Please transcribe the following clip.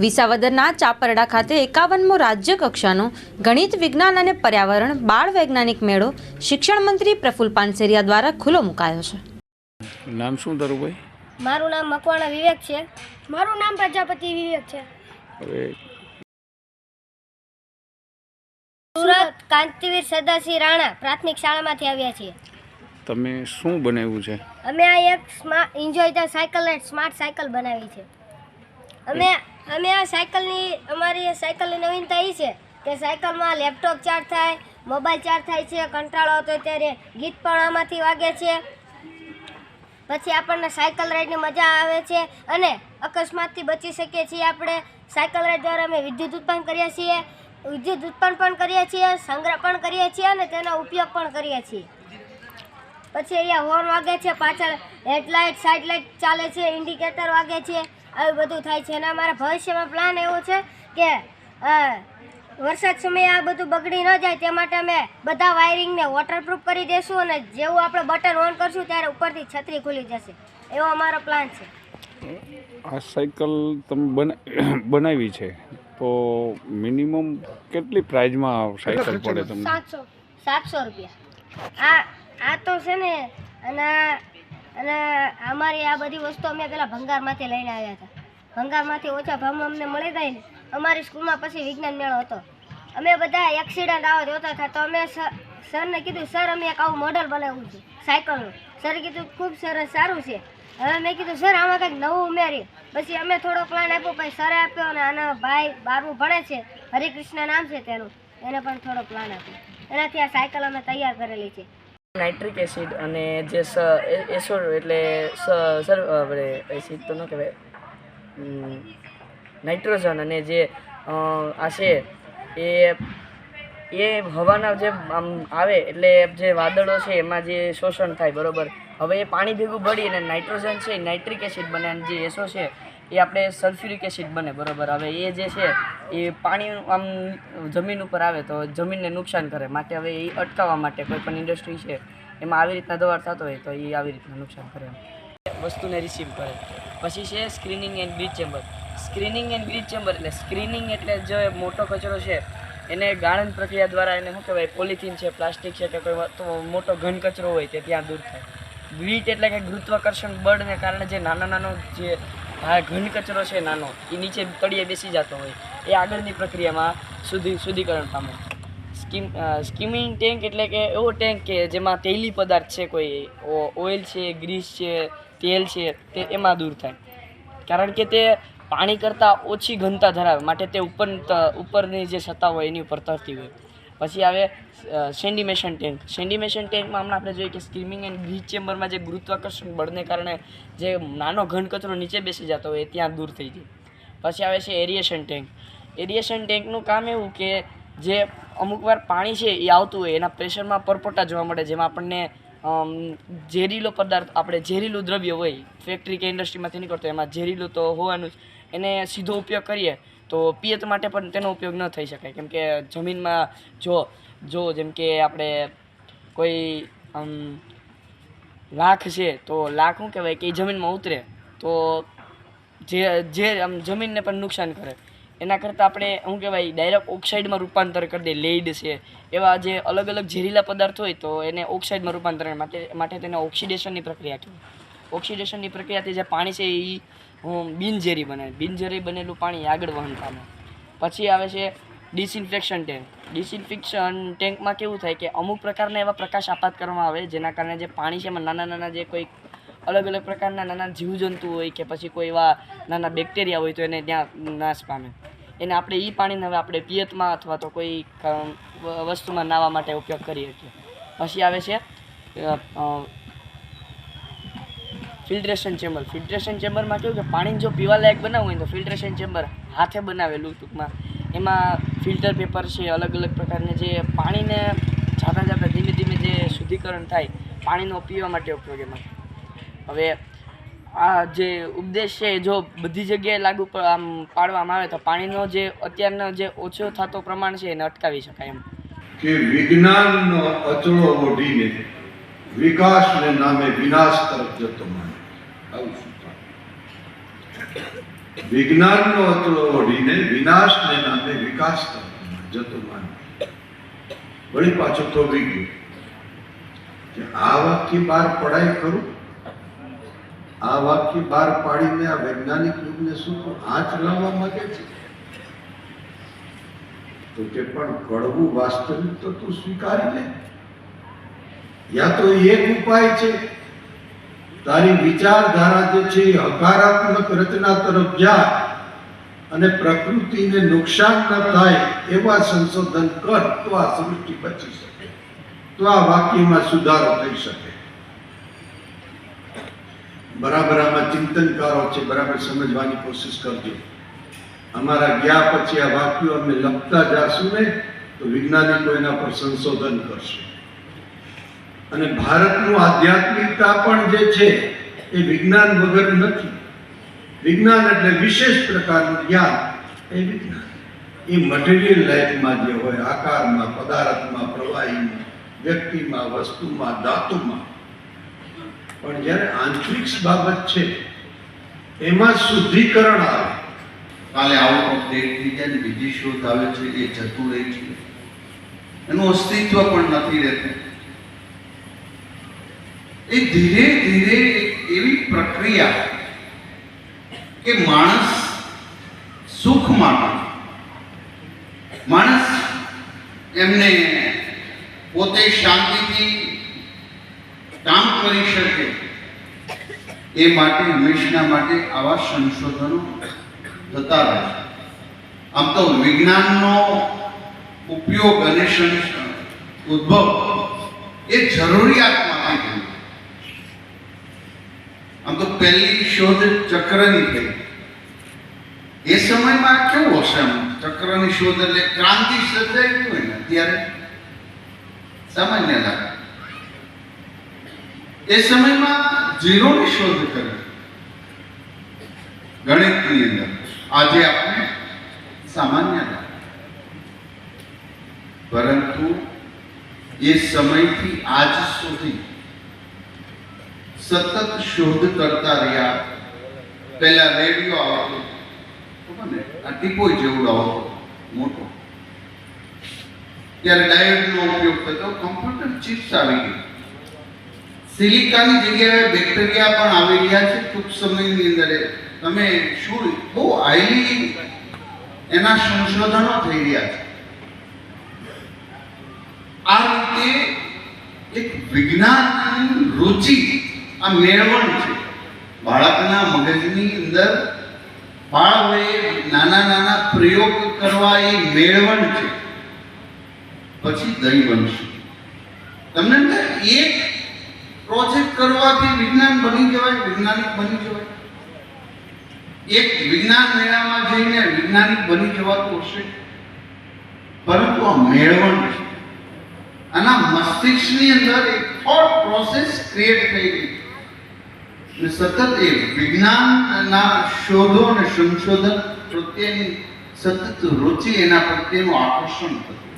વિસાવદરના ચાપરડા ખાતે એકાવનમો રાજ્ય કક્ષાનો ગણિત વિજ્ઞાન અને પર્યાવરણ બાળ વૈજ્ઞાનિક મેળો શિક્ષણ મંત્રી પ્રફુલ પાનસેરિયા દ્વારા ખુલ્લો મુકાયો છે. નામ શું તારું ભાઈ? મારું નામ મકવાણા વિવેક છે. મારું નામ પ્રજાપતિ વિવેક છે. સુરત કાંતિવીર સદાસિંહ રાણા પ્રાથમિક શાળામાંથી આવ્યા છીએ. તમે શું બનાવ્યું છે? અમે આ એક smart enjoy the cycle and smart cycle બનાવી છે. અમે અમે આ સાયકલની, અમારી સાયકલની નવીનતા એ છે કે સાયકલમાં લેપટોપ ચાર્જ થાય, મોબાઈલ ચાર્જ થાય છે, કંટાળો હતો ત્યારે ગીત પણ આમાંથી વાગે છે. પછી આપણને સાયકલ રાઈડની મજા આવે છે અને અકસ્માતથી બચી શકીએ છીએ આપણે. સાયકલ રાઈડ દ્વારા અમે વિદ્યુત ઉત્પન્ન કરીએ છીએ, વિદ્યુત ઉત્પન્ન પણ કરીએ છીએ, સંગ્રહ પણ કરીએ છીએ અને તેનો ઉપયોગ પણ કરીએ છીએ. પછી અહીંયા હોર્ન વાગે છે, પાછળ હેડલાઇટ સાઇડ લાઇટ ચાલે છે ઇન્ડિકેટર વાગે છે. આવું બધું થાય છે અને અમારા ભવિષ્યમાં પ્લાન એવો છે કે વરસાદ સમયે આ બધું બગડી ન જાય તે માટે અમે બધા વાયરિંગને વોટરપ્રૂફ કરી દઈશું અને જેવું આપણે બટન ઓન કરશું ત્યારે ઉપરથી છત્રી ખુલી જશે. એવો અમારો પ્લાન છે. આ સાયકલ તમે બના બનાવી છે. તો મિનિમમ કેટલી પ્રાઇઝમાં સાયકલ પડે તમને? સાતસો સાતસો રૂપિયા. આ આ તો છે ને અને અને અમારી આ બધી વસ્તુ અમે પેલા ભંગારમાંથી લઈને આવ્યા હતા. ભંગારમાંથી ઓછા ભાવમાં અમને મળી ગઈ ને અમારી સ્કૂલમાં પછી વિજ્ઞાન મેળો હતો. અમે બધા એક્સિડન્ટ આવા જોતા હતા તો અમે સર- સરને કીધું, સર, અમે એક આવું મોડલ બનાવ્યું છે સાયકલનું સરે કીધું, ખૂબ સરસ, સારું છે. હવે મેં કીધું, સર, આમાં કંઈક નવું ઉમેર્યું. પછી અમે થોડો પ્લાન આપ્યો, પછી સરે આપ્યો અને આના ભાઈ બારમું ભણે છે, હરિકૃષ્ણ નામ છે તેનું, એને પણ થોડો પ્લાન આપ્યો. એનાથી આ સાયકલ અમે તૈયાર કરેલી છે. નાઇટ્રિક એસિડ અને જે સ એસોડ એટલે સર આપણે એસિડ તો ન કહેવાય. નાઇટ્રોજન અને જે આ છે, એ એ હવાના જે આમ આવે એટલે જે વાદળો છે એમાં જે શોષણ થાય, બરોબર? હવે એ પાણી ભેગું ભળી અને નાઇટ્રોજન છે નાઇટ્રિક એસિડ બને અને જે એસો છે એ આપણે સલ્ફ્યુરિક એસિડ બને, બરાબર? હવે એ જે છે, એ પાણી આમ જમીન ઉપર આવે તો જમીનને નુકસાન કરે. માટે હવે એ અટકાવવા માટે કોઈ પણ ઇન્ડસ્ટ્રી છે, એમાં આવી રીતના દવાર થતો હોય તો એ આવી રીતના નુકસાન કરે વસ્તુને રિસીવ કરે. પછી છે screening and breach chamber screening and breach chamber એટલે સ્ક્રીનિંગ એટલે જે મોટો કચરો છે, એને ગાળણ પ્રક્રિયા દ્વારા એને શું કહેવાય? પોલિથીન છે પ્લાસ્ટિક છે કે કોઈ મોટો ઘન કચરો હોય તે ત્યાં દૂર થાય. બ્રીચ એટલે કે ગુરુત્વાકર્ષણ બળને કારણે જે નાનો નાનો જે આ ઘન કચરો છે નાનો એ નીચે તળિયે બેસી જતો હોય. એ આગળની પ્રક્રિયામાં શુદ્ધિ શુદ્ધિકરણ પામે. સ્કીમ સ્કીમિંગ ટેન્ક એટલે કે એવો ટેન્ક કે જેમાં તૈલી પદાર્થ છે કોઈ ઓઇલ છે, ગ્રીસ છે, તેલ છે, તે એમાં દૂર થાય. કારણ કે તે પાણી કરતાં ઓછી ઘનતા ધરાવે, માટે તે ઉપર ઉપરની જે સત્તા હોય એની ઉપર તરતી હોય. પછી આવે સેન્ડિમેશન ટેન્ક. સેન્ડિમેશન ટેન્કમાં હમણાં આપણે જોઈએ કે સ્કીમિંગ એન્ડ ગ્રીચ ચેમ્બરમાં જે ગુરુત્વાકર્ષણ બળને કારણે જે નાનો ઘન કચરો નીચે બેસી જતો હોય ત્યાં દૂર થઈ જાય. પછી આવે છે એરિએશન ટેન્ક. એરિએશન ટેન્કનું કામ એવું કે જે અમુક વાર પાણી છે એ આવતું હોય, એના પ્રેશરમાં પરપોટા જોવા મળે, જેમાં આપણને ઝેરીલો પદાર્થ, આપણે ઝેરીલું દ્રવ્ય હોય ફેક્ટરી કે ઇન્ડસ્ટ્રીમાંથી નીકળતો એમાં ઝેરીલું તો હોવાનું જ, એને સીધો ઉપયોગ કરીએ તો પિયત માટે પણ તેનો ઉપયોગ ન થઈ શકે કેમ કે જમીનમાં જો જો જેમ કે આપણે કોઈ, આમ લાખ છે, તો લાખ શું કહેવાય કે એ જમીનમાં ઉતરે. તો જે જે આમ જમીનને પણ નુકસાન કરે. એના કરતાં આપણે શું કહેવાય, ડાયરેક્ટ ઓક્સાઇડમાં રૂપાંતર કરી દે લેડ છે. એવા જે અલગ અલગ ઝેરીલા પદાર્થ હોય તો એને ઓક્સાઇડમાં રૂપાંતર માટે માટે તેને ઓક્સિડેશનની પ્રક્રિયા કહેવાય. ઓક્સિડેશનની પ્રક્રિયાથી જે પાણી છે એ બિનઝેરી બને બિનઝેરી બનેલું પાણી આગળ વહન પામે. પછી આવે છે ડિસઇન્ફેક્શન ટેન્ક. ડિસઇન્ફેક્શન ટેન્કમાં કેવું થાય કે અમુક પ્રકારના એવા પ્રકાશ આપાત કરવામાં આવે જેના કારણે જે પાણી છે એમાં નાના નાના જે કોઈ અલગ અલગ પ્રકારના નાના જીવજંતુ હોય કે પછી કોઈ એવા નાના બેક્ટેરિયા હોય તો એને ત્યાં નાશ પામે. એને આપણે એ પાણીને હવે આપણે પિયતમાં અથવા તો કોઈ વસ્તુમાં નાહવા માટે ઉપયોગ કરી શકીએ. પછી આવે છે ફિલ્ટ્રેશન ચેમ્બર. ફિલ્ટ્રેશન ચેમ્બરમાં કેવું કે પાણી જો પીવાલાયક બનાવવું હોય તો ફિલ્ટ્રેશન ચેમ્બર હાથે બનાવેલું ટૂંકમાં. એમાં ફિલ્ટર પેપર છે, અલગ અલગ પ્રકારના જે પાણીને જાતા જાતા ધીમે ધીમે જે શુદ્ધિકરણ થાય, પાણીનો પીવા માટે ઉપયોગ એમાં. હવે આ જે ઉપદેશ છે, જો બધી જગ્યાએ લાગુ આમ પાડવામાં આવે તો પાણીનો જે અત્યારનો જે ઓછો થતો પ્રમાણ છે એને અટકાવી શકાય એમ. કે વિજ્ઞાનનો અચળો ઓઢીને વિકાસને નામે વિનાશ તરફ જતો માને શું કામ? વિજ્ઞાનનો અચળો ઓઢીને વિનાશને નામે વિકાસ જતો માન વળી પાછું તો ગયું. કે આ વાક્ય બહાર પડાય ખરું? આ વાક્ય બહાર પાડીને આ વૈજ્ઞાનિક યુગને શું આ ચલાવવા લાવવા માંગે છે? તો કે પણ કડવું વાસ્તવિક તો તું સ્વીકારી લે. યા તો એક ઉપાય છે. તારી વિચારધારા જે છે હકારાત્મક રચના તરફ જાય અને પ્રકૃતિને નુકસાન ન થાય એવા સંશોધન કર, તો આ સૃષ્ટિ બચી શકે. તો આ વાક્યમાં સુધારો થઈ શકે. બરાબર આમાં ચિંતનકારો છે, બરાબર સમજવાની કોશિશ કરજો. અમારા ગયા પછી આ વાક્યો અમે લખતા જાશું ને, તો વૈજ્ઞાનિકો એના પર સંશોધન કરશે. અને ભારતનું આધ્યાત્મિકતા પણ જે છે, એ વિજ્ઞાન વગર નથી. વિજ્ઞાન એટલે વિશેષ પ્રકારનું જ્ઞાન. એ વિજ્ઞાન. એ મટીરિયલ લાઈફમાં જે હોય, આકારમાં, પદાર્થમાં, પ્રવાહીમાં, વ્યક્તિમાં, વસ્તુમાં, ધાતુમાં. પણ જ્યારે આંતરિક બાબત છે, એમાં શુદ્ધિકરણ આવે. કાલે આઉટ ઓફ ડેટ થઈ જાય બીજી શોધ આવે છે, એ જતું રહે છે. એનું અસ્તિત્વ પણ નથી રહેતું. એ ધીરે ધીરે એવી પ્રક્રિયા કે માણસ સુખ માટે, માણસ એમને પોતે શાંતિથી કામ કરી શકે એ માટે, હંમેશના માટે આવા સંશોધનો થતા રહે છે. આમ તો વિજ્ઞાનનો ઉપયોગ અને ઉદ્ભવ એ જરૂરિયાતમાંથી થયો આમ તો પહેલી શોધ ચક્રની થઈ એ સમયમાં કેવું હશે આમ ચક્રની શોધ એટલે ક્રાંતિ સર્જાઈ હોય ને ત્યારે સામાન્ય લાગે એ સમયમાં ઝીરોની શોધ કરી ગણિતની અંદર આજે આપણે સામાન્ય લાગે પરંતુ એ સમયથી આજ સુધી સતત શોધ કરતા રહ્યા પહેલા રેડિયો આવતો ખબર ને આ ટીપોય જેવડો આવતો મોટો ત્યારે ડાયોડનો ઉપયોગ થતો કમ્પ્યુટર ચિપ્સ આવી ગઈ સિલિકાની જગ્યાએ બેક્ટેરિયા પણ આવી રહ્યા છે ટૂંક સમયની અંદર એ. તમે શું બહુ હાઈલી એના સંશોધનો થઈ રહ્યા છે આ રીતે એક વિજ્ઞાનની રુચિ આ મેળવણ છે. બાળકના મગજની અંદર બાળ વયે નાના નાના પ્રયોગ કરવા એ મેળવણ છે. પછી દહીં બનશે. તમને એક પ્રોજેક્ટ કરવાથી વિજ્ઞાન બની જવાય, વૈજ્ઞાનિક બની જવાય? એક વિજ્ઞાન મેળામાં જઈને વૈજ્ઞાનિક બની જવાતું હશે? પરંતુ આ મેળવણ છે. આના મસ્તિષ્કની અંદર એક થોટ પ્રોસેસ ક્રિએટ થઈ ગઈ સતત એ વિજ્ઞાનના શોધો અને સંશોધન પ્રત્યેની સતત રુચિ એના પ્રત્યેનું આકર્ષણ થતું